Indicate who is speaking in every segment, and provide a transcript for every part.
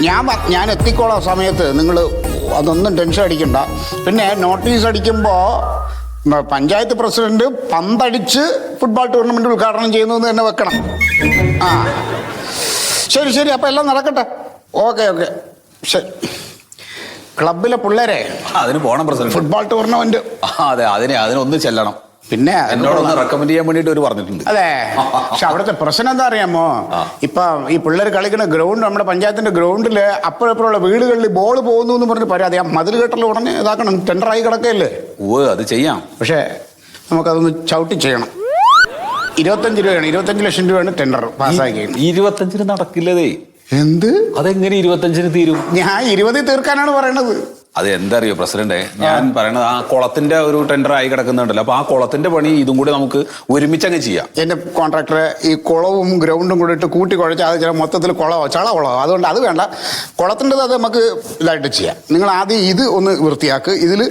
Speaker 1: ഞാൻ ഞാൻ എത്തിക്കോളാം സമയത്ത്. നിങ്ങൾ അതൊന്നും ടെൻഷൻ അടിക്കണ്ട. പിന്നെ നോട്ടീസ് അടിക്കുമ്പോൾ പഞ്ചായത്ത് പ്രസിഡന്റ് പന്തടിച്ച് ഫുട്ബോൾ ടൂർണമെന്റ് ഉദ്ഘാടനം ചെയ്യുന്നു എന്ന് തന്നെ വെക്കണം. ആ. ശരി ശരി അപ്പം എല്ലാം നടക്കട്ടെ. Okay okay. ശരി ക്ലബിലെ പിള്ളേരെ
Speaker 2: അതിന് പോണം പ്രസിഡന്റ്.
Speaker 1: ഫുട്ബോൾ ടൂർണമെന്റ്
Speaker 2: അതെ അതിനെ അതിനൊന്ന് ചെല്ലണം.
Speaker 1: പിന്നെ
Speaker 2: എന്നോടൊന്ന് റെക്കമെൻഡ് ചെയ്യാൻ വേണ്ടിട്ട് ഒരു പറഞ്ഞിട്ടുണ്ട്.
Speaker 1: അതെ. പക്ഷെ അവിടുത്തെ പ്രശ്നം എന്താ അറിയാമോ? ഇപ്പൊ ഈ പിള്ളേർ കളിക്കുന്ന ഗ്രൗണ്ട് നമ്മുടെ പഞ്ചായത്തിന്റെ ഗ്രൗണ്ടിൽ അപ്പോഴപ്പോഴുള്ള വീടുകളിൽ ബോൾ പോകുന്നു എന്ന് പറഞ്ഞ് പരാതി. ആ മതിൽ കെട്ടൽ ഉടനെ ഇതാക്കണം. ടെൻഡറായി കിടക്കല്ലേ
Speaker 2: ഓ അത് ചെയ്യാം.
Speaker 1: പക്ഷെ നമുക്കതൊന്ന് ചവിട്ടി ചെയ്യണം. ഇരുപത്തഞ്ച് രൂപയാണ്. ഇരുപത്തഞ്ച് ലക്ഷം രൂപയാണ് ടെൻഡർ പാസ്സാക്കി
Speaker 2: ഇരുപത്തഞ്ചിന് നടക്കില്ലതേ.
Speaker 1: എന്ത്?
Speaker 2: അതെങ്ങനെ ഇരുപത്തഞ്ചിന് തീരും?
Speaker 1: ഞാൻ ഇരുപതിൽ തീർക്കാനാണ് പറയണത്.
Speaker 2: അത് എന്താ അറിയോ പ്രസിഡന്റ് ഞാൻ പറയണത് ആ കുളത്തിന്റെ ഒരു ടെൻഡർ ആയി കിടക്കുന്നുണ്ടല്ലോ. അപ്പൊ ആ കുളത്തിന്റെ പണി ഇതും കൂടി നമുക്ക് ഒരുമിച്ച് അങ്ങ് ചെയ്യാം.
Speaker 1: എന്റെ കോൺട്രാക്ടറെ ഈ കുളവും ഗ്രൗണ്ടും കൂടി ഇട്ട് കൂട്ടി കുഴച്ച് അത് ചില മൊത്തത്തിൽ കുളമോ ചള കുളമോ അതുകൊണ്ട് അത് വേണ്ട. കുളത്തിന്റെ അത് നമുക്ക് ഇതായിട്ട് ചെയ്യാം. നിങ്ങൾ ആദ്യം ഇത് ഒന്ന് വൃത്തിയാക്ക്. ഇതിൽ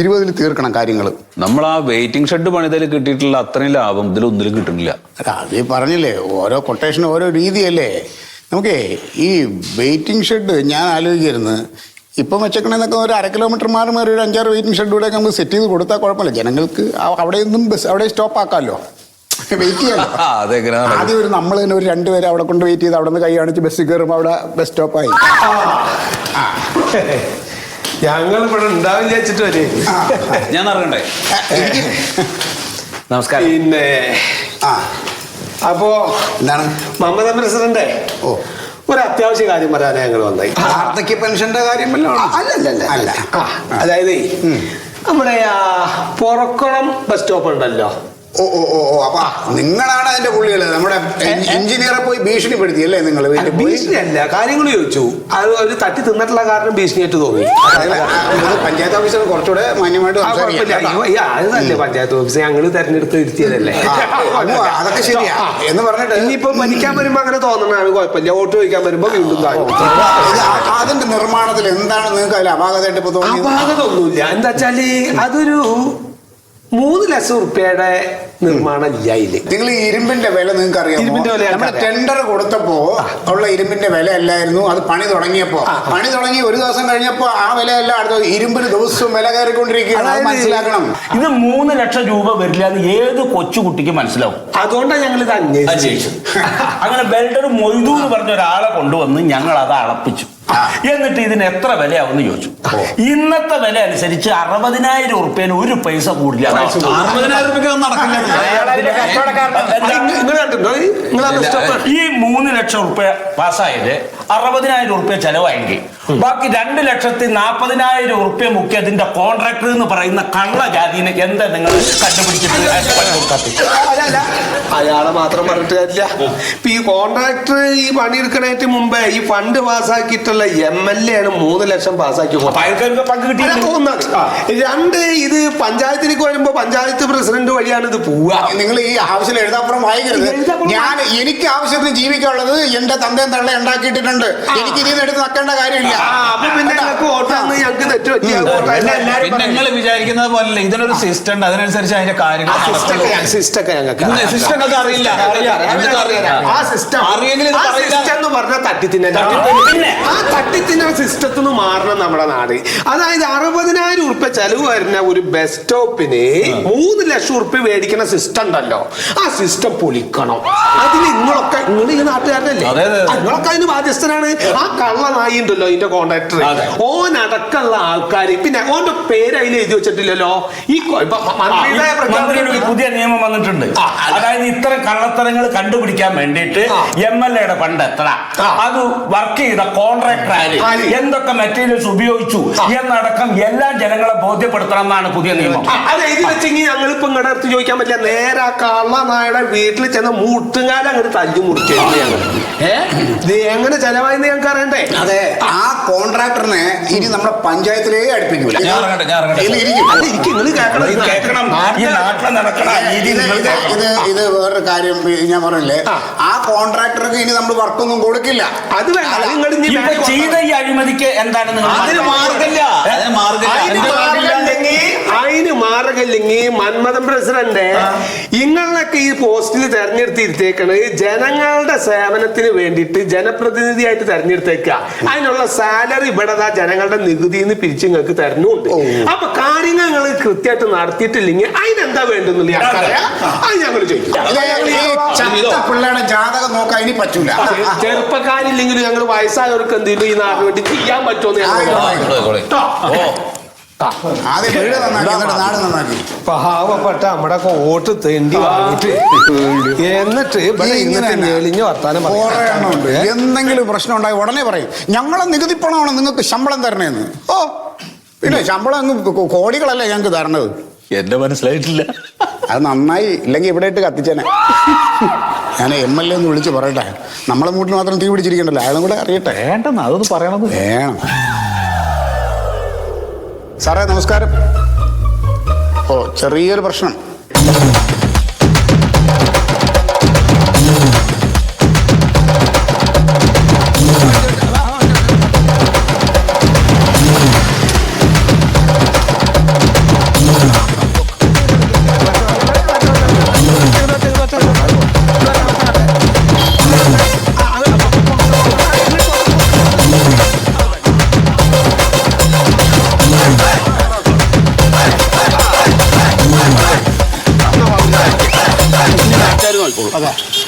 Speaker 1: ഇരുപതിൽ തീർക്കണം കാര്യങ്ങൾ
Speaker 2: നമ്മൾ ആ വെയിറ്റിംഗ് ഷെഡ് പണിതൽ കിട്ടിയിട്ടുള്ള അത്രയും ലാഭം ഇതിൽ ഒന്നിലും കിട്ടുന്നില്ല.
Speaker 1: അത് പറഞ്ഞില്ലേ ഓരോ കൊട്ടേഷനും ഓരോ രീതിയല്ലേ. നമുക്കേ ഈ വെയിറ്റിംഗ് ഷെഡ് ഞാൻ ആലോചിക്കായിരുന്നു ഇപ്പം വെച്ചേക്കണേന്നൊക്കെ ഒരു അര കിലോമീറ്റർ മാറി മാറി ഒരു അഞ്ചാറ് വെയിറ്റിംഗ് ഷെഡ് കൂടെ നമുക്ക് സെറ്റ് ചെയ്ത് കൊടുത്താൽ കുഴപ്പമില്ല. ജനങ്ങൾക്ക് അവിടെ നിന്നും ബസ് അവിടെ സ്റ്റോപ്പ് ആക്കാമല്ലോ വെയിറ്റ് ചെയ്യാമല്ലോ
Speaker 2: നടക്കും?
Speaker 1: ആദ്യം ഒരു നമ്മൾ തന്നെ ഒരു രണ്ടുപേരെ അവിടെ കൊണ്ട് വെയിറ്റ് ചെയ്ത് അവിടെ നിന്ന് കൈ കാണിച്ച് ബസ്സിൽ കയറുമ്പോൾ അവിടെ ബസ് സ്റ്റോപ്പായി
Speaker 3: ഞങ്ങൾ ഇവിടെ ഉണ്ടാവും വിചാരിച്ചിട്ട് വരെ.
Speaker 2: ഞാൻ അറിയണ്ടേ
Speaker 4: നമസ്കാരം.
Speaker 3: പിന്നെ
Speaker 1: ആ.
Speaker 3: അപ്പോ
Speaker 1: എന്താണ്?
Speaker 3: മമത പ്രസിഡന്റ്.
Speaker 1: ഓ.
Speaker 3: ഒരു അത്യാവശ്യ കാര്യം പറയാനാ ഞങ്ങൾ വന്നായി
Speaker 1: വാർദ്ധക്യ പെൻഷന്റെ കാര്യം വല്ലതും
Speaker 3: അല്ലല്ല
Speaker 1: അല്ല
Speaker 3: അതായത് നമ്മുടെ പൊറക്കുളം ബസ് സ്റ്റോപ്പ് ഉണ്ടല്ലോ.
Speaker 1: ഓ ഓ ഓ അപ്പൊ നിങ്ങളാണ് അതിന്റെ പുള്ളികൾ നമ്മുടെ എഞ്ചിനീയറെ പോയി ഭീഷണിപ്പെടുത്തി അല്ലേ നിങ്ങൾ
Speaker 3: ഭീഷണിയല്ല കാര്യങ്ങൾ ചോദിച്ചു. അത് ഒരു തട്ടി തിന്നിട്ടുള്ള കാരണം ഭീഷണിയായിട്ട് തോന്നി.
Speaker 1: പഞ്ചായത്ത് ഓഫീസർ കുറച്ചുകൂടെ മാന്യമായിട്ട്
Speaker 3: അതല്ലേ പഞ്ചായത്ത് ഓഫീസർ. ഞങ്ങൾ തെരഞ്ഞെടുത്ത് ഇരുത്തിയതല്ലേ?
Speaker 1: അതൊക്കെ ശരിയാ. എന്ന് പറഞ്ഞിട്ട്
Speaker 3: ഇനിയിപ്പോ മനിക്കാൻ വരുമ്പോ അങ്ങനെ തോന്നണാണ് കുഴപ്പമില്ല. വോട്ട് ചോദിക്കാൻ വരുമ്പോ വീണ്ടും
Speaker 1: അതിന്റെ നിർമ്മാണത്തിൽ എന്താണ് നിങ്ങൾക്ക് അതിൽ അപാകതയായിട്ട് തോന്നിയത്?
Speaker 3: അപാകതൊന്നുമില്ല എന്താ വെച്ചാൽ അതൊരു മൂന്ന് ലക്ഷം റുപ്യയുടെ നിർമ്മാണം ഇല്ല
Speaker 1: നിങ്ങൾ ഈ ഇരുമ്പിന്റെ വില നിങ്ങൾക്ക് അറിയാമോ
Speaker 3: ഇരുമ്പിന്റെ വില
Speaker 1: നമ്മൾ
Speaker 3: ഞങ്ങൾക്ക് അറിയാം.
Speaker 1: ടെൻഡർ കൊടുത്തപ്പോ ഉള്ള ഇരുമ്പിന്റെ വില അല്ലായിരുന്നു അത് പണി തുടങ്ങിയപ്പോ. പണി തുടങ്ങി ഒരു ദിവസം കഴിഞ്ഞപ്പോ ആ വില അല്ല അടുത്ത ഇരുമ്പിന് ദിവസവും വില കയറിക്കൊണ്ടിരിക്കുകയാണ്. അത്
Speaker 3: അതായത്
Speaker 1: മനസ്സിലാക്കണം.
Speaker 4: ഇത് മൂന്ന് ലക്ഷം രൂപ വരില്ല എന്ന് ഏത് കൊച്ചുകുട്ടിക്ക് മനസ്സിലാവും?
Speaker 3: അതുകൊണ്ടാണ് ഞങ്ങൾ ഇത് അന്വേഷിച്ചു.
Speaker 4: അങ്ങനെ ബെൽഡർ മൊയ്തു എന്ന് പറഞ്ഞ ഒരാളെ കൊണ്ടുവന്ന് ഞങ്ങൾ അത് അളപ്പിച്ചു. എന്നിട്ട് ഇതിന് എത്ര വിലയാവുമെന്ന് ചോദിച്ചു. ഇന്നത്തെ വില അനുസരിച്ച് അറുപതിനായിരം ഉറുപ്പ്യന് ഒരു പൈസ കൂടില്ല. ഈ മൂന്ന് ലക്ഷം ഉറുപ്പ്യ പാസ്സായത് അറുപതിനായിരം ഉറുപ്പ്യ ചെലവായെങ്കിൽ. ബാക്കി രണ്ട് ലക്ഷത്തി നാൽപ്പതിനായിരം ഉറുപ്പ്യ മുഖ്യ അതിന്റെ കോൺട്രാക്ടർ എന്ന് പറയുന്ന കള്ള ജാതിനെ എന്താ നിങ്ങൾ കണ്ടുപിടിച്ചിട്ട്?
Speaker 3: അയാളെ മാത്രം പറഞ്ഞിട്ട് കാര്യമില്ല. ഇപ്പൊ ഈ കോൺട്രാക്ടർ ഈ പണിയെടുക്കണേറ്റ് മുമ്പേ ഈ ഫണ്ട് പാസ്സാക്കിയിട്ടുള്ള എം എൽ എ ആണ് മൂന്ന് ലക്ഷം പാസ്സാക്കി
Speaker 4: പങ്ക്
Speaker 3: രണ്ട് ഇത് പഞ്ചായത്തിലേക്ക് വരുമ്പോ പഞ്ചായത്ത് പ്രസിഡന്റ് വഴിയാണ് ഇത് പോവുക.
Speaker 1: നിങ്ങൾ ഈ ആവശ്യം എഴുതാപ്പുറം വായിക്കരുത്. ഞാൻ എനിക്ക് ആവശ്യത്തിന് ജീവിക്കാനുള്ളത് എന്റെ തന്തയും തള്ള ഉണ്ടാക്കിയിട്ടുണ്ട് എനിക്ക് ഇതിൽ നിന്ന് എടുത്ത് നക്കേണ്ട കാര്യമില്ല
Speaker 2: നിങ്ങൾ വിചാരിക്കുന്നത് പോലെ ഇതിനൊരു സിസ്റ്റം ഉണ്ട്. അതിനനുസരിച്ച് അതിന്റെ കാര്യങ്ങൾ സിസ്റ്റം അറിയില്ല. അറിയാം. നിങ്ങൾക്ക്
Speaker 3: ആ സിസ്റ്റം
Speaker 2: അറിയെങ്കിലും ഇത്
Speaker 3: സിസ്റ്റം എന്ന് പറഞ്ഞാൽ തട്ടിത്തിന്നെ തട്ടിത്തിന്നെ സിസ്റ്റത്തിൽ നിന്ന് മാറണം നമ്മുടെ നാട്. അതായത് അറുപതിനായിരം ഉറുപ്പ ചെലവ് വരുന്ന ഒരു ബസ് സ്റ്റോപ്പിന് മൂന്ന് ലക്ഷം ഉറുപ്പ മേടിക്കുന്ന സിസ്റ്റം ഉണ്ടല്ലോ. ആ സിസ്റ്റം പൊളിക്കണം. അതിൽ നിങ്ങളൊക്കെ നിങ്ങൾ ഈ നാട്ടുകാരനല്ലേ. നിങ്ങളൊക്കെ അതിന് ബാധ്യസ്ഥനാണ് ആ കള്ള നായി ഉണ്ടല്ലോ ഇതിന്റെ
Speaker 2: കോണ്ടാക്ടർ
Speaker 3: ഓൻ അടക്കമുള്ള ആൾക്കാർ പിന്നെ ഓന്റെ പേര് അതിൽ എഴുതി വെച്ചിട്ടില്ലല്ലോ? ഈ മന്ത്രിയുടെ
Speaker 4: പുതിയ നിയമം വന്നിട്ടുണ്ട്. അതായത് ഇത്തരം കള്ളത്തരങ്ങൾ കണ്ടുപിടിക്കാൻ വേണ്ടിയിട്ട്. എം എൽ എയുടെ ഫണ്ട് എത്ര? അത് വർക്ക് ചെയ്ത കോൺട്രാക്ടർ ആര്
Speaker 3: ആര്?
Speaker 4: എന്തൊക്കെ മെറ്റീരിയൽസ് ഉപയോഗിച്ചു. എന്നടക്കം എല്ലാ ജനങ്ങളെ ബോധ്യപ്പെടുത്തണം എന്നാണ് പുതിയ നിയമം.
Speaker 3: അത് എഴുതി വെച്ചെങ്കിൽ ഞങ്ങൾ ഇപ്പൊ ഇങ്ങടെ അടുത്ത് ചോദിക്കാൻ പറ്റില്ല. നേരെ ആ കള്ള നായുടെ വീട്ടിൽ ചെന്ന മുട്ടുകാലം അങ്ങോട്ട് തല്ലി മുറിച്ചു ഇത് എങ്ങനെ ചെലവായെന്ന് ഞങ്ങൾക്ക് അറിയണ്ടേ?
Speaker 1: അതെ. ആ. കോൺട്രാക്ടറിനെ ഇനി നമ്മുടെ പഞ്ചായത്തിലേ അടുപ്പിക്കൂല.
Speaker 4: ഇത്
Speaker 1: ഇത്
Speaker 4: നിങ്ങൾ
Speaker 1: ഇത് ഇത് ഇത് വേറൊരു കാര്യം ഞാൻ പറഞ്ഞില്ലേ?
Speaker 3: ആ.
Speaker 1: ആ കോൺട്രാക്ടർക്ക് ഇനി നമ്മൾ വർക്കൊന്നും കൊടുക്കില്ല.
Speaker 3: അത് വേണ്ട.
Speaker 4: ചെയ്ത ഈ അഴിമതിക്ക് എന്താണ് നിങ്ങൾ
Speaker 2: അതിന് മാർഗമില്ല അതിന് മാർഗമില്ല
Speaker 3: അതിന്
Speaker 2: അതിന്റെ
Speaker 3: മാർഗമുണ്ടെങ്കിൽ അതിന് മന്മഥൻ പ്രസിഡന്റ് ഇങ്ങളൊക്കെ ഈ പോസ്റ്റിൽ തെരഞ്ഞെടുത്തിരുത്തേക്കണ്. ജനങ്ങളുടെ സേവനത്തിന് വേണ്ടിയിട്ട് ജനപ്രതിനിധിയായിട്ട് തെരഞ്ഞെടുത്തേക്ക. അതിനുള്ള സാലറി ഇവിടെ ജനങ്ങളുടെ നികുതി നിന്ന് പിരിച്ചു നിങ്ങൾക്ക് തരുന്നുണ്ട്. അപ്പൊ കാര്യങ്ങൾ നിങ്ങൾ കൃത്യമായിട്ട് നടത്തിയിട്ടില്ലെങ്കിൽ അതിനെന്താ വേണ്ടെന്നില്ല. അത് ഞങ്ങൾ
Speaker 1: പിള്ളേരുടെ ജാതകം നോക്കാൻ ഇനി പറ്റൂല.
Speaker 3: ചെറുപ്പക്കാരില്ലെങ്കിലും ഞങ്ങൾ വയസ്സായവർക്ക് എന്തെങ്കിലും ഈ നാടിന് വേണ്ടി ചെയ്യാൻ പറ്റുമെന്ന്. ആ.
Speaker 1: ആദ്യം വീട് നന്നാക്കി എന്നിട്ട് നാട് നന്നാക്കി.
Speaker 3: പാവപ്പെട്ട നമ്മുടെ കോട്ട് തേണ്ടി വാങ്ങിട്ട് എന്നിട്ട് ഇവിടെ
Speaker 1: ഇങ്ങനെ
Speaker 3: വർത്താനം
Speaker 1: എന്തെങ്കിലും പ്രശ്നം ഉണ്ടായി ഉടനെ പറയും. ഞങ്ങളെ നികുതി പണമാണ് നിങ്ങൾക്ക് ശമ്പളം തരണേന്ന്. ഓ പിന്നെ ശമ്പളം അങ്ങ് കോടികളല്ലേ ഞങ്ങൾക്ക് തരണത്?
Speaker 2: എന്റെ മനസ്സിലായിട്ടില്ല.
Speaker 1: അത് നന്നായി ഇല്ലെങ്കിൽ ഇവിടെ ഇട്ട് കത്തിച്ചേനെ. ഞാൻ എം എൽ എ ഒന്ന് വിളിച്ച് പറയട്ടെ. നമ്മളെ വീട്ടിൽ മാത്രം തീ പിടിച്ചിരിക്കണ്ടല്ലോ അയാളും കൂടെ അറിയട്ടെ.
Speaker 2: വേണ്ടെന്ന് അതൊന്ന് പറയണത്
Speaker 1: വേണം. സാറേ നമസ്കാരം. ഓ ചെറിയൊരു പ്രശ്നം. 大哥